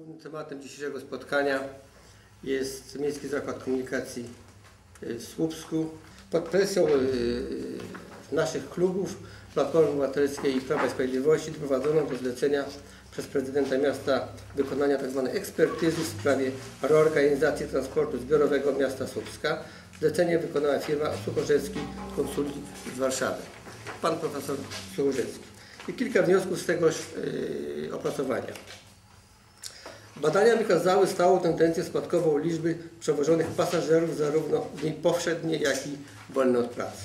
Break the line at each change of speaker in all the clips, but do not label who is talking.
Głównym tematem dzisiejszego spotkania jest Miejski Zakład Komunikacji y, w Słupsku. Pod presją y, naszych klubów Platformy Obywatelskiej i Prawa i Sprawiedliwości doprowadzono do zlecenia przez prezydenta miasta wykonania tzw. ekspertyzy w sprawie reorganizacji transportu zbiorowego miasta Słupska. Zlecenie wykonała firma Suchorzewski Konsulting z Warszawy. Pan profesor Suchorzewski. I kilka wniosków z tegoż y, opracowania. Badania wykazały stałą tendencję spadkową liczby przewożonych pasażerów zarówno w dni powszednie, jak i wolne od pracy.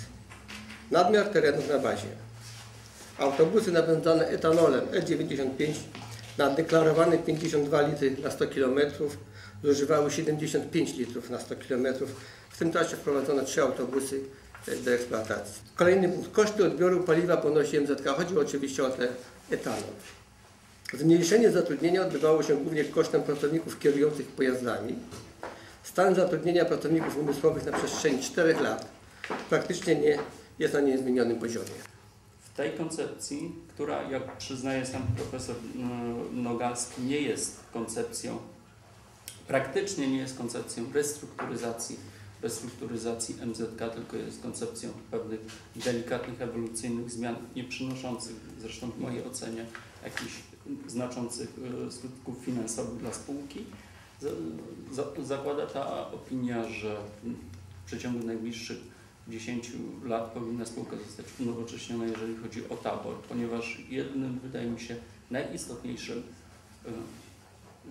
Nadmiar terenów na bazie. Autobusy napędzane etanolem E95 na deklarowane 52 litry na 100 km zużywały 75 litrów na 100 km. W tym czasie wprowadzono trzy autobusy e, do eksploatacji. Kolejny punkt. Koszty odbioru paliwa ponosi MZK. Chodzi oczywiście o ten etanol. Zmniejszenie zatrudnienia odbywało się głównie kosztem pracowników kierujących pojazdami. Stan zatrudnienia pracowników umysłowych na przestrzeni 4 lat praktycznie nie jest na niezmienionym poziomie.
W tej koncepcji, która jak przyznaje sam profesor mm, Nogalski, nie jest koncepcją, praktycznie nie jest koncepcją restrukturyzacji, restrukturyzacji MZK, tylko jest koncepcją pewnych delikatnych, ewolucyjnych zmian, nie przynoszących zresztą w mojej ocenie jakichś znaczących e, skutków finansowych dla spółki. Za- za- Zakłada ta opinia, że w przeciągu najbliższych 10 lat powinna spółka zostać unowocześniona, jeżeli chodzi o tabor, ponieważ jednym, wydaje mi się, najistotniejszym, e,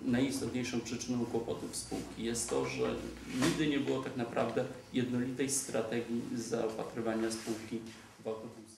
najistotniejszą przyczyną kłopotów spółki jest to, że nigdy nie było tak naprawdę jednolitej strategii zaopatrywania spółki w autobusy.